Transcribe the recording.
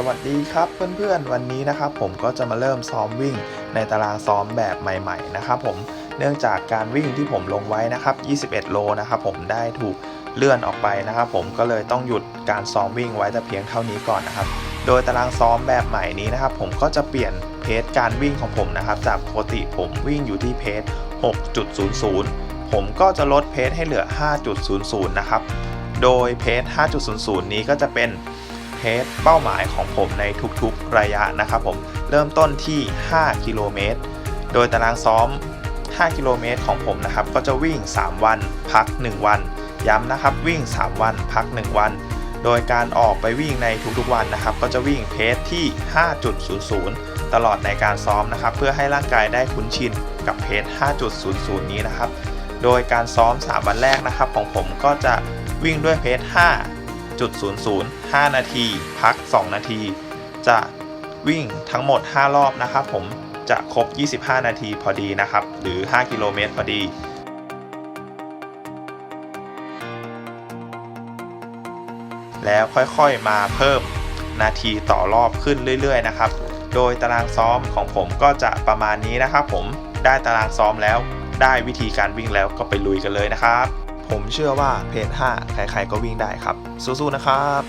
สวัสดีครับเพื่อนๆวันนี้นะครับผมก็จะมาเริ่มซ้อมวิ่งในตารางซ้อมแบบใหม่ ๆ นะครับผมเนื่องจากการวิ่งที่ผมลงไว้นะครับ 21 โลนะครับผมได้ถูกเลื่อนออกไปนะครับผมก็เลยต้องหยุดการซ้อมวิ่งไว้แต่เพียงเท่านี้ก่อนนะครับ โดยตารางซ้อมแบบใหม่นี้นะครับผมก็จะเปลี่ยนเพจการวิ่งของผมนะครับ จากปกติผมวิ่งอยู่ที่เพจ6.00 ผมก็จะลดเพจให้เหลือ 5.00 นะครับโดยเพจ5.00 นี้ก็จะเป็น เทสเป้าหมายของผมในทุกๆระยะนะครับผมเริ่มต้นที่ 5 กิโลเมตร โดยตารางซ้อม 5 กิโลเมตรของผมนะครับ ก็จะวิ่ง 3 วัน พัก 1 วัน ย้ำนะครับวิ่ง 3 วัน พัก 1 วัน โดยการออกไปวิ่งในทุกๆวันนะครับ ก็จะวิ่งเพสที่ 5.00 ตลอดในการซ้อมนะครับ เพื่อให้ร่างกายได้คุ้นชินกับเพส5.00 นี้นะครับ โดยการซ้อม 3 วันแรกนะครับ ของผมก็จะวิ่งด้วยเพส5 0.00 5 นาที พัก 2 นาที จะวิ่งทั้งหมด 5 รอบนะครับผมจะครบ 25 นาทีพอดีนะครับ หรือ 5 กิโลเมตรพอดีแล้วค่อยๆมาเพิ่มนาทีต่อรอบขึ้นเรื่อยๆนะครับ โดยตารางซ้อมของผมก็จะประมาณนี้นะครับผม ได้ตารางซ้อมแล้ว ได้วิธีการวิ่งแล้วก็ไปลุยกันเลยนะครับ ผมเชื่อว่าเพจ5ใครๆก็วิ่งได้ครับ สู้ๆนะครับ